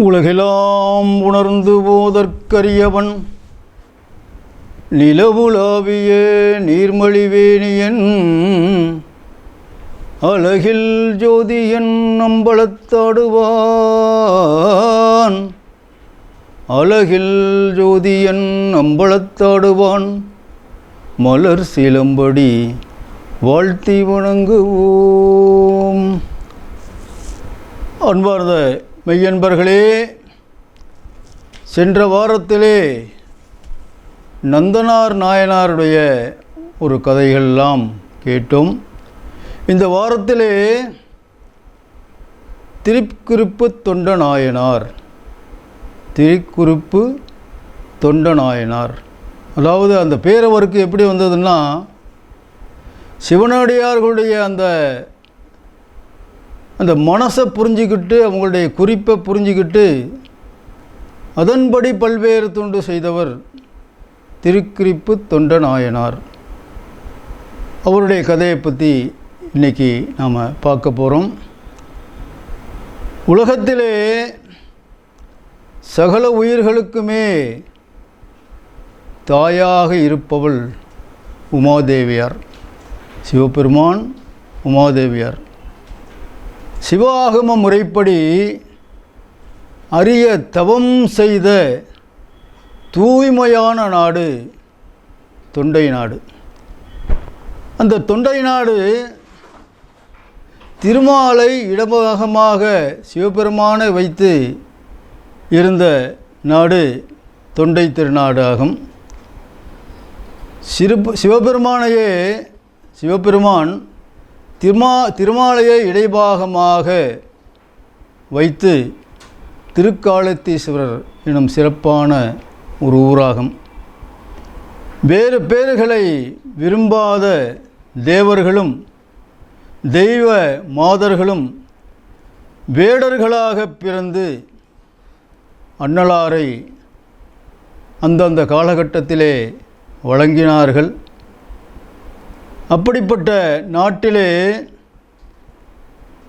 உலகெலாம் உணர்ந்து போதற்கரியவன். நிலவுலாவிய நீர்மழிவேணியன். அழகில் ஜோதியன் அம்பலத்தாடுவான். அழகில் ஜோதியன் அம்பலத்தாடுவான். மலர் சிலம்படி வாழ்த்தி வணங்குவோம். அன்பார்ந்த மெய்யன்பர்களே சென்ற வாரத்திலே நந்தனார் நாயனாருடைய ஒரு கதைகள்லாம் கேட்டோம். இந்த வாரத்திலே திருக்குறிப்பு தொண்ட நாயனார் திருக்குறிப்பு தொண்ட நாயனார். அதாவது அந்த பேர் அவருக்கு எப்படி வந்ததுன்னா சிவனடியார்களுடைய அந்த அந்த மனசை புரிஞ்சுக்கிட்டு அவங்களுடைய குறிப்பை புரிஞ்சுக்கிட்டு அதன்படி பல்வேறு தொண்டு செய்தவர் திருக்குறிப்பு தொண்ட நாயனார் அவருடைய கதையை பற்றி இன்றைக்கி நாம் பார்க்க போகிறோம் உலகத்திலே சகல உயிர்களுக்குமே தாயாக இருப்பவள் உமாதேவியார். சிவபெருமான் உமாதேவியார். சிவாகம முறைப்படி அரிய தவம் செய்த தூய்மையான நாடு தொண்டை நாடு. அந்த தொண்டை நாடு திருமாலை இடபாகமாக சிவபெருமானை வைத்து இருந்த நாடு தொண்டை திருநாடு ஆகும் சிறு சிவபெருமானையே சிவபெருமான் திருமா திருமாலையை இடைபாகமாக வைத்து திருக்காலத்தீஸ்வரர் எனும் சிறப்பான ஒரு ஊராகும். வேறு பேர்களை விரும்பாத தேவர்களும் தெய்வ மாதர்களும் வேடர்களாக பிறந்து அன்னலாரை அந்தந்த காலகட்டத்திலே வழங்கினார்கள். அப்படிப்பட்ட நாட்டிலே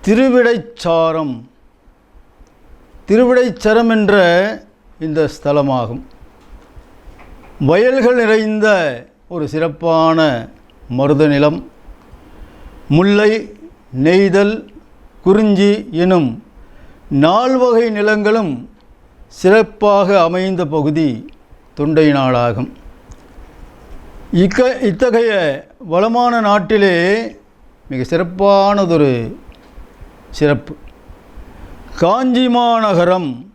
திருவிடைச்சாரம் திருவிடைச்சரம் என்ற இந்த ஸ்தலமாகும். வயல்கள் நிறைந்த ஒரு சிறப்பான மருத நிலம் முல்லை நெய்தல் குறிஞ்சி எனும் நால்வகை நிலங்களும் சிறப்பாக அமைந்த பகுதி தொண்டை நாடாகும். இக்க இத்தகைய வளமான நாட்டிலே மிக சிறப்பானதொரு சிறப்பு. காஞ்சி மாநகரம்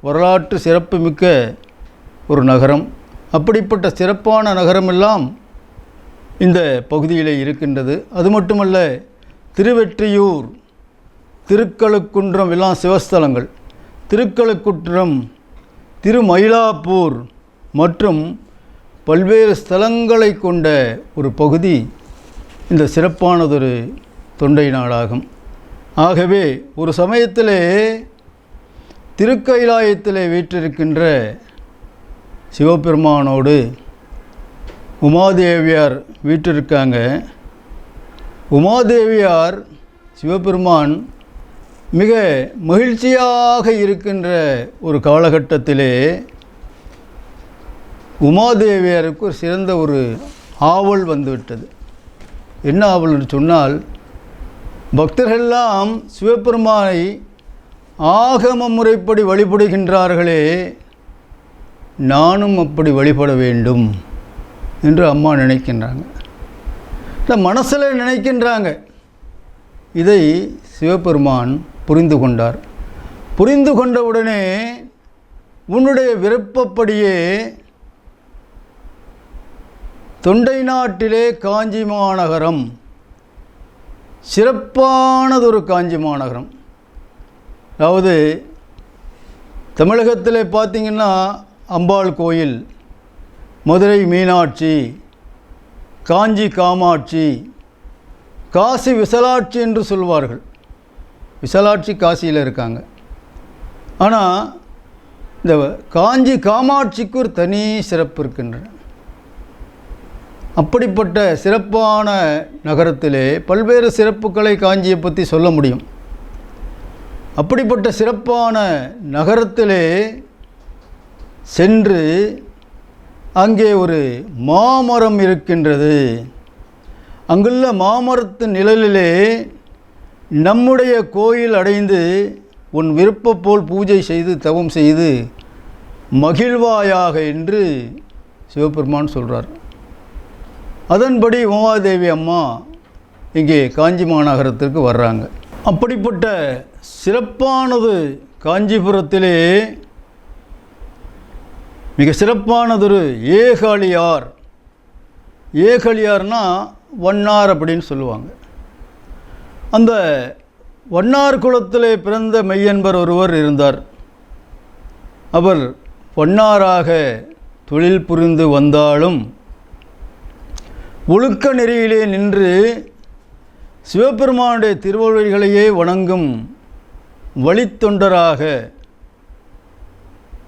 வரலாற்று சிறப்புமிக்க ஒரு நகரம். அப்படிப்பட்ட சிறப்பான நகரமெல்லாம் இந்த பகுதியிலே இருக்கின்றது. அது மட்டுமல்ல திருவெற்றியூர் திருக்கழுக்குன்றம் எல்லாம் சிவஸ்தலங்கள். திருக்கழுக்குன்றம் திருமயிலாப்பூர் மற்றும் பல்வேறு ஸ்தலங்களை கொண்ட ஒரு பகுதி இந்த சிறப்பானதொரு தொண்டை நாடாகும். ஆகவே ஒரு சமயத்திலே திருக்கைலாயத்தில் வீற்றிருக்கின்ற சிவபெருமானோடு உமாதேவியார் வீற்றிருக்காங்க. உமாதேவியார் சிவபெருமான் மிக மகிழ்ச்சியாக இருக்கின்ற ஒரு காலகட்டத்திலே உமாதேவியாருக்கு சிறந்த ஒரு ஆவல் வந்துவிட்டது. என்ன ஆவல்னு சொன்னால் பக்தர்களெல்லாம் சிவபெருமானை ஆகம முறைப்படி வழிபடுகின்றார்களே நானும் அப்படி வழிபட வேண்டும் என்று அம்மா நினைக்கின்றாங்க. இல்லை மனசில் நினைக்கின்றாங்க. இதை சிவபெருமான் புரிந்து கொண்டார். புரிந்து கொண்டவுடனே உன்னுடைய விருப்பப்படியே தொண்டை நாட்டிலே காஞ்சி மாநகரம். சிறப்பானதொரு காஞ்சி மாநகரம். அதாவது தமிழகத்தில் பார்த்திங்கன்னா அம்பாள் கோயில் மதுரை மீனாட்சி காஞ்சி காமாட்சி காசி விசலாட்சி என்று சொல்வார்கள். விசலாட்சி காசியில் இருக்காங்க. ஆனால் இந்த காஞ்சி காமாட்சிக்கு ஒரு தனி சிறப்பு இருக்கின்றன. அப்படிப்பட்ட சிறப்பான நகரத்திலே பல்வேறு சிறப்புகளை காஞ்சியை பற்றி சொல்ல முடியும். அப்படிப்பட்ட சிறப்பான நகரத்திலே சென்று அங்கே ஒரு மாமரம் இருக்கின்றது. அங்குள்ள மாமரத்து நிழலிலே நம்முடைய கோயில் அடைந்து உன் விருப்ப போல் பூஜை செய்து தவம் செய்து மகிழ்வாயாக என்று சிவபெருமான் சொல்கிறார் அதன்படி உமாதேவி அம்மா இங்கே காஞ்சி மாநகரத்திற்கு வர்றாங்க. அப்படிப்பட்ட சிறப்பானது காஞ்சிபுரத்திலே மிக சிறப்பானதொரு ஏகாளியார் ஏகலியார்னா வண்ணார் அப்படின்னு சொல்லுவாங்க. அந்த வண்ணார் குலத்திலே பிறந்த மெய்யன்பர் ஒருவர் இருந்தார். அவர் பொன்னாராக தொழில் புரிந்து வந்தாலும் ஒழுக்க நெறியிலே நின்று சிவபெருமானுடைய திருவள்ளுவர்களையே வணங்கும் வழித்தொண்டராக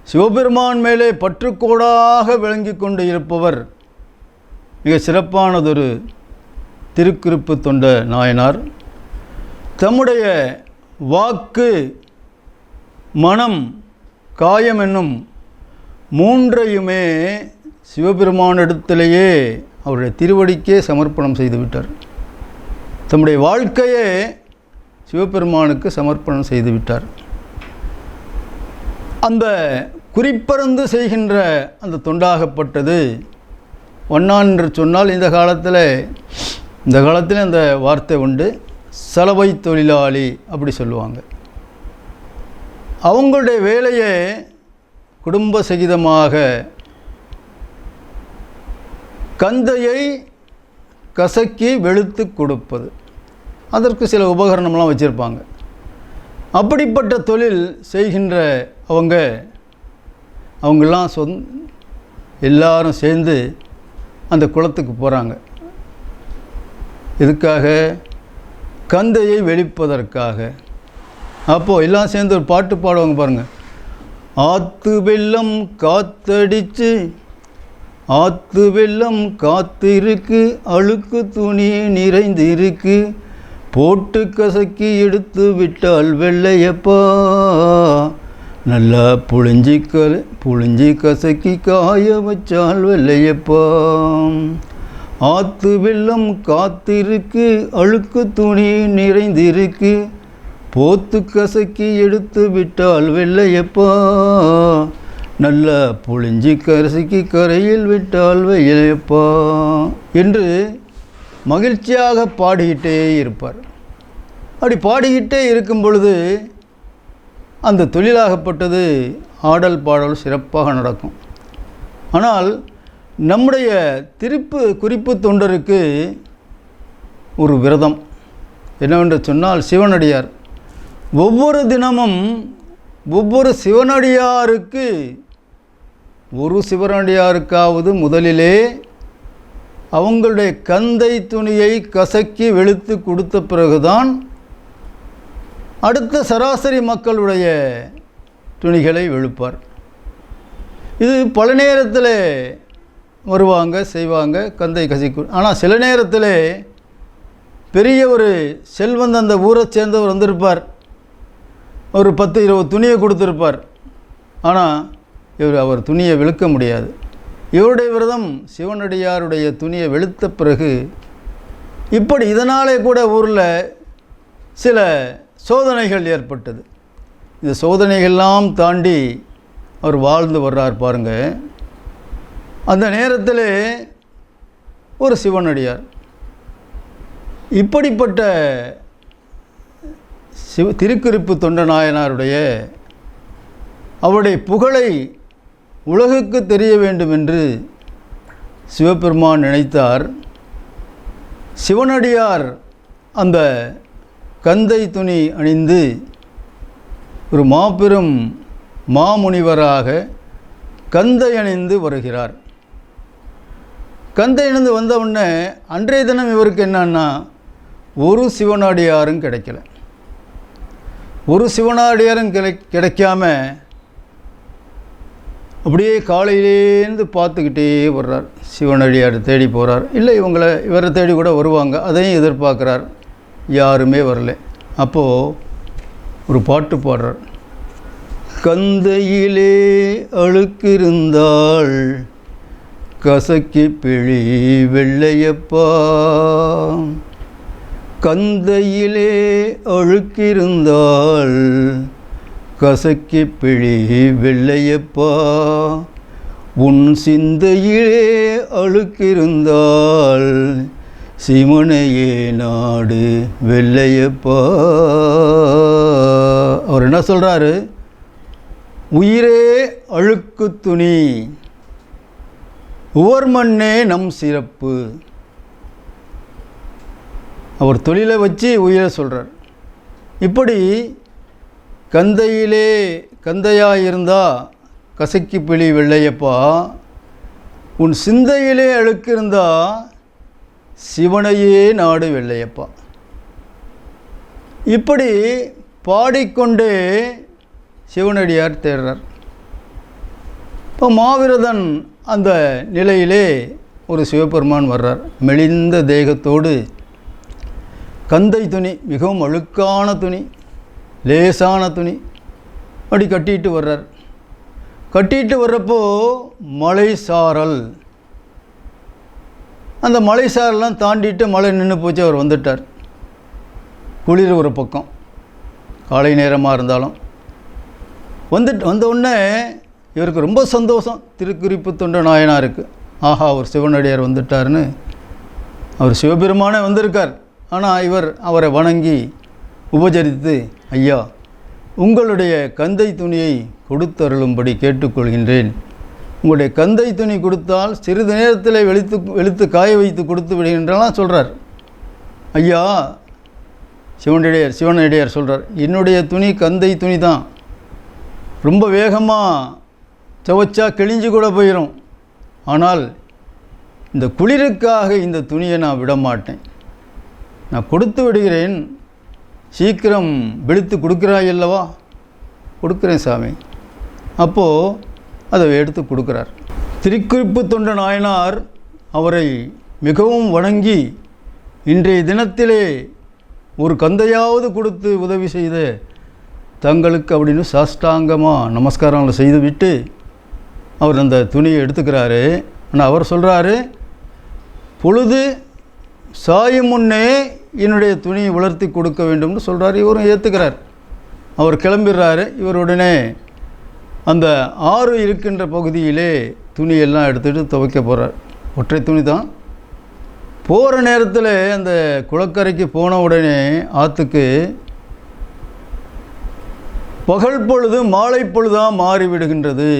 சிவபெருமான் மேலே பற்றுக்கோடாக விளங்கி கொண்டு இருப்பவர் மிக சிறப்பானதொரு திருக்குறிப்பு தொண்ட நாயனார். தம்முடைய வாக்கு மனம் காயம் என்னும் மூன்றையுமே சிவபெருமானிடத்திலேயே அவருடைய திருவடிக்கே சமர்ப்பணம் செய்துவிட்டார் தம்முடைய வாழ்க்கையே சிவபெருமானுக்கு சமர்ப்பணம் செய்துவிட்டார் அந்த குறிப்பறந்து செய்கின்ற அந்த தொண்டாகப்பட்டது ஒன்னான் என்று சொன்னால் இந்த காலத்தில் இந்த காலத்தில் அந்த வார்த்தை உண்டு சலவை தொழிலாளி அப்படி சொல்லுவாங்க. அவங்களுடைய வேலையை குடும்ப சகிதமாக கந்தையை கசக்கி வெளுத்து கொடுப்பது. அதற்கு சில உபகரணம்லாம் வச்சுருப்பாங்க. அப்படிப்பட்ட தொழில் செய்கின்ற அவங்க அவங்கெல்லாம் சொந் எல்லாரும் சேர்ந்து அந்த குளத்துக்கு போகிறாங்க இதுக்காக கந்தையை வெளிப்பதற்காக அப்போது எல்லாம் சேர்ந்து ஒரு பாட்டு பாடுவாங்க பாருங்கள் ஆத்து வெள்ளம் காத்தடிச்சு ஆத்து வெள்ளம் காத்து இருக்கு அழுக்கு துணி நிறைந்திருக்கு. போட்டு கசக்கி எடுத்து விட்டால் வெள்ளையப்பா. நல்லா புழிஞ்சி க புழிஞ்சி கசக்கி காய வச்சால் வெள்ளையப்பா. ஆத்து வெள்ளம் காத்திருக்கு அழுக்கு துணி நிறைந்திருக்கு. போத்து கசக்கி எடுத்து விட்டால் வெள்ளையப்பா. நல்லா புழிஞ்சி கரிசிக்கு கரையில் விட்டால் வெள்ளையப்பா என்று மகிழ்ச்சியாக பாடிக்கிட்டே இருப்பார். அப்படி பாடிக்கிட்டே இருக்கும் பொழுது அந்த தொழிலாகப்பட்டது ஆடல் பாடல் சிறப்பாக நடக்கும். ஆனால் நம்முடைய திருப்பு குறிப்பு தொண்டருக்கு ஒரு விரதம். என்னவென்று சொன்னால் சிவனடியார். ஒவ்வொரு தினமும் ஒவ்வொரு சிவனடியாருக்கு ஒரு சிவனடியாருக்காவது முதலிலே அவங்களுடைய கந்தை துணியை கசக்கி வெளுத்து கொடுத்த பிறகுதான் அடுத்த சராசரி மக்களுடைய துணிகளை வெளுப்பார். இது பல நேரத்தில் வருவாங்க செய்வாங்க கந்தை கசிக்கு. ஆனால் சில நேரத்தில் பெரிய ஒரு செல்வந்த அந்த ஊரை சேர்ந்தவர் வந்திருப்பார். ஒரு பத்து இருபது துணியை கொடுத்துருப்பார். ஆனால் இவர் அவர் துணியை வெளுக்க முடியாது. இவருடைய விரதம் சிவனடியாருடைய துணியை வெளுத்த பிறகு இப்படி இதனாலே கூட ஊரில் சில சோதனைகள் ஏற்பட்டது. இந்த சோதனைகள்லாம் தாண்டி அவர் வாழ்ந்து வர்றார் பாருங்க. அந்த நேரத்தில் ஒரு சிவனடியார். இப்படிப்பட்ட சிவ திருக்குறிப்பு தொண்ட நாயனாருடைய அவருடைய புகழை உலகுக்கு தெரிய வேண்டும் என்று சிவபெருமான் நினைத்தார். சிவனடியார் அந்த கந்தை துணி அணிந்து ஒரு மாபெரும் மாமுனிவராக கந்தை அணிந்து வருகிறார். கந்தை அணிந்து வந்த உடனே அன்றைய தினம் இவருக்கு என்னன்னா ஒரு சிவனடியாரும் கிடைக்கல. ஒரு சிவனடியாரும் கிடை கிடைக்காம அப்படியே காலையிலேருந்து பார்த்துக்கிட்டே வர்றார். சிவனடியார் தேடி போகிறார் இல்லை இவங்களை இவரை தேடி கூட வருவாங்க. அதையும் எதிர்பார்க்குறார். யாருமே வரல. அப்போது ஒரு பாட்டு பாடுறார். கந்தையிலே அழுக்கிருந்தாள் கசக்கி பிழி வெள்ளையப்பா. கந்தையிலே அழுக்கிருந்தாள் கசக்கி பிழி வெள்ளையப்பா. உன் சிந்தையிலே அழுக்கிருந்தால் சிமனையே நாடு வெள்ளையப்பா. அவர் என்ன சொல்கிறாரு உயிரே அழுக்கு துணி உவர் மண்ணே நம் சிறப்பு. அவர் தொழிலை வச்சு உயிரை சொல்கிறார் இப்படி கந்தையிலே கந்தையாக இருந்தால் கசக்கி பிழி வெள்ளையப்பா. உன் சிந்தையிலே அழுக்கிருந்தா சிவனையே நாடு வெள்ளையப்பா. இப்படி பாடிக்கொண்டே சிவனடியார் தேடுறார் இப்போ மாவிரதன் அந்த நிலையிலே ஒரு சிவபெருமான் வர்றார். மெலிந்த தேகத்தோடு. கந்தை துணி மிகவும் அழுக்கான துணி. லேசான துணி. அப்படி கட்டிட்டு வர்றார். கட்டிட்டு வர்றப்போ மலை சாரல். அந்த மலை சாரெல்லாம் தாண்டிட்டு மழை நின்று போச்சு அவர் வந்துட்டார். குளிர் ஒரு பக்கம். காலை நேரமாக இருந்தாலும். வந்துட்டு வந்தவுடனே இவருக்கு ரொம்ப சந்தோஷம். திருக்குறிப்பு தொண்ட இருக்குது ஆஹா அவர் சிவனடியார் வந்துட்டார்னு அவர் சிவபெருமானே வந்திருக்கார். ஆனால் இவர் அவரை வணங்கி உபச்சரித்து ஐயா உங்களுடைய கந்தை துணியை கொடுத்தருளும்படி கேட்டுக்கொள்கின்றேன். உங்களுடைய கந்தை துணி கொடுத்தால் சிறிது நேரத்தில் வெளுத்து வெளுத்து காய வைத்து கொடுத்து விடுகின்றலாம் சொல்கிறார் ஐயா சிவனடியார் சிவனடியார் சொல்கிறார் என்னுடைய துணி கந்தை துணி தான் ரொம்ப வேகமாக துவைச்சா கிழிஞ்சு கூட போயிடும் ஆனால் இந்த குளிருக்காக இந்த துணியை நான் விட மாட்டேன் நான் கொடுத்து விடுகிறேன் சீக்கிரம் வெளுத்து கொடுக்குறாய் அல்லவா? கொடுக்குறேன் சாமி. அப்போது அதை எடுத்து கொடுக்குறார். திருக்குறிப்பு தொண்ட நாயனார் அவரை மிகவும் வணங்கி இன்றைய தினத்திலே ஒரு கந்தையாவது கொடுத்து உதவி செய்த தங்களுக்கு அப்படின்னு சாஷ்டாங்கமாக நமஸ்காரங்களை செய்துவிட்டு அவர் அந்த துணியை எடுத்துக்கிறாரு. ஆனால் அவர் சொல்கிறாரு பொழுது சாயும் முன்னே என்னுடைய துணியை உலர்த்தி கொடுக்க வேண்டும்னு சொல்கிறார் இவரும் ஏற்றுக்கிறார் அவர் கிளம்பிடுறாரு இவர் உடனே அந்த ஆறு இருக்கின்ற பகுதியிலே துணியெல்லாம் எடுத்துகிட்டு துவைக்க போகிறார் ஒற்றை துணி தான். போகிற நேரத்தில் அந்த குளக்கரைக்கு போன உடனே ஆற்றுக்கு பகல் பொழுது மாலை பொழுதாக மாறிவிடுகின்றது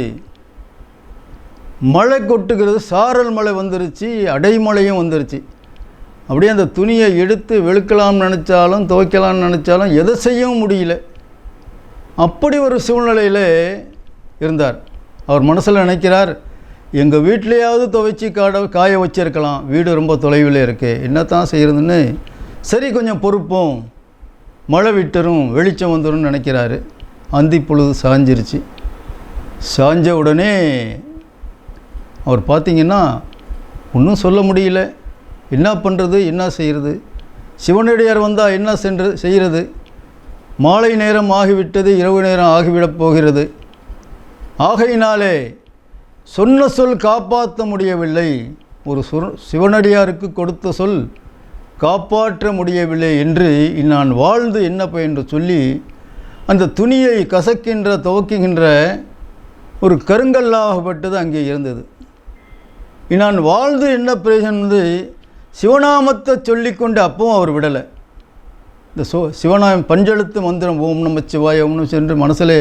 மழை கொட்டுகிறது சாரல் மழை வந்துருச்சு அடைமழையும் வந்துருச்சு. அப்படியே அந்த துணியை எடுத்து வெளுக்கலாம்னு நினச்சாலும் துவைக்கலாம்னு நினச்சாலும் எதை செய்யவும் முடியல. அப்படி ஒரு சூழ்நிலையில் இருந்தார். அவர் மனசில் நினைக்கிறார் எங்கள் வீட்லேயாவது துவைச்சி காட காய வச்சிருக்கலாம். வீடு ரொம்ப தொலைவில் இருக்கு. என்னத்தான் செய்கிறதுன்னு சரி கொஞ்சம் பொறுப்போம். மழை விட்டுரும் வெளிச்சம் வந்துடும் நினைக்கிறாரு. அந்தி பொழுது சாஞ்சிருச்சு. சாஞ்ச உடனே அவர் பார்த்திங்கன்னா ஒன்றும் சொல்ல முடியல. என்ன பண்ணுறது என்ன செய்கிறது சிவனடியார் வந்தால் என்ன சென்று செய்கிறது மாலை நேரம் ஆகிவிட்டது இரவு நேரம் ஆகிவிடப் போகிறது. ஆகையினாலே சொன்ன சொல் காப்பாற்ற முடியவில்லை. ஒரு சொல் சிவனடியாருக்கு கொடுத்த சொல் காப்பாற்ற முடியவில்லை என்று நான் வாழ்ந்து என்ன என்று சொல்லி அந்த துணியை கசக்கின்ற துவக்குகின்ற ஒரு கருங்கல்லாகப்பட்டது அங்கே இருந்தது. நான் வாழ்ந்து என்ன பிரயோஜனம் வந்து சிவநாமத்தை சொல்லிக்கொண்டு அப்பவும் அவர் விடலை. இந்த சோ சிவநாயம் பஞ்செழுத்து மந்திரம் ஓம் நம்ம சிவாய ஓம் நம சென்று மனசிலே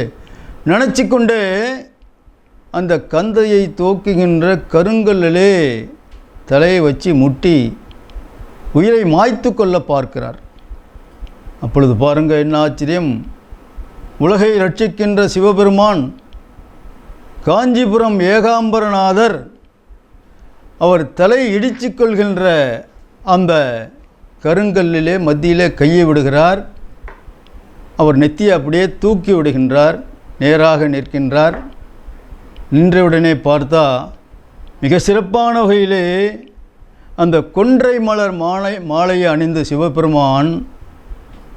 நினச்சி கொண்டு அந்த கந்தையை தோக்குகின்ற கருங்கல்லிலே தலையை வச்சு முட்டி உயிரை மாய்த்து கொள்ள பார்க்கிறார். அப்பொழுது பாருங்கள் என்ன ஆச்சரியம். உலகை ரட்சிக்கின்ற சிவபெருமான் காஞ்சிபுரம் ஏகாம்பரநாதர் அவர் தலை இடித்து கொள்கின்ற அந்த கருங்கல்லிலே மத்தியிலே கையை விடுகிறார். அவர் நெத்தியை அப்படியே தூக்கி விடுகின்றார். நேராக நிற்கின்றார். நின்றவுடனே பார்த்தா மிக சிறப்பான வகையிலே அந்த கொன்றை மலர் மாலை மாலையை அணிந்த சிவபெருமான்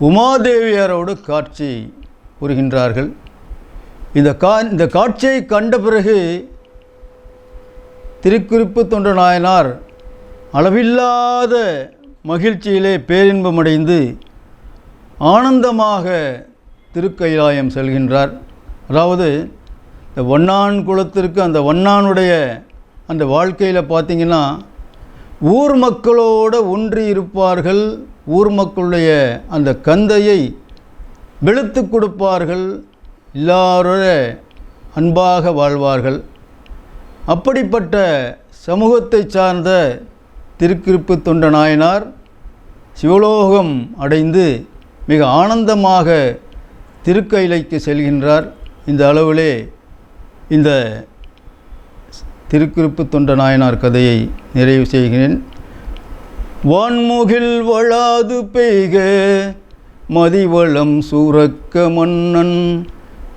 உமாதேவியாரோடு காட்சி புரிகின்றார்கள். இந்த கா இந்த காட்சியை கண்ட பிறகு திருக்குறிப்பு தொண்ட நாயனார் அளவில்லாத மகிழ்ச்சியிலே பேரின்பமடைந்து ஆனந்தமாக திருக்கைலாயம் செல்கின்றார். அதாவது இந்த வண்ணான் குலத்திற்கு அந்த வண்ணானுடைய அந்த வாழ்க்கையில் பார்த்தீங்கன்னா ஊர் மக்களோடு ஒன்றி இருப்பார்கள் ஊர் மக்களுடைய அந்த கந்தையை வெளுத்து கொடுப்பார்கள் எல்லாரோட அன்பாக வாழ்வார்கள். அப்படிப்பட்ட சமூகத்தை சார்ந்த திருக்கிருப்பு தொண்ட நாயனார் சிவலோகம் அடைந்து மிக ஆனந்தமாக திருக்கைலைக்கு செல்கின்றார். இந்த அளவிலே இந்த திருக்குறிப்பு தொண்ட நாயனார் கதையை நிறைவு செய்கிறேன். வான்முகில் வளாது பெய்க மதிவளம் சூரக்க மன்னன்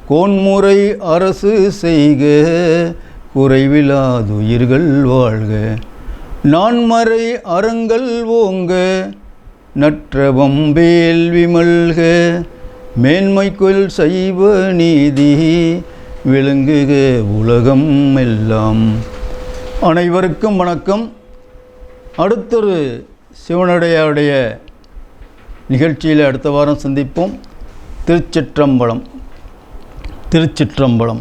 கோன்முறை அரசு செய்க குறைவிலாதுயிர்கள் வாழ்க. நான்மறை அறங்கள் ஓங்க நற்றவம் வேல் மல்க மேன்மைக்குள் சைவ நீதி விளங்குக உலகம் எல்லாம். அனைவருக்கும் வணக்கம். அடுத்தொரு சிவனுடையாருடைய நிகழ்ச்சியில் அடுத்த வாரம் சந்திப்போம். திருச்சிற்றம்பலம். திருச்சிற்றம்பலம்.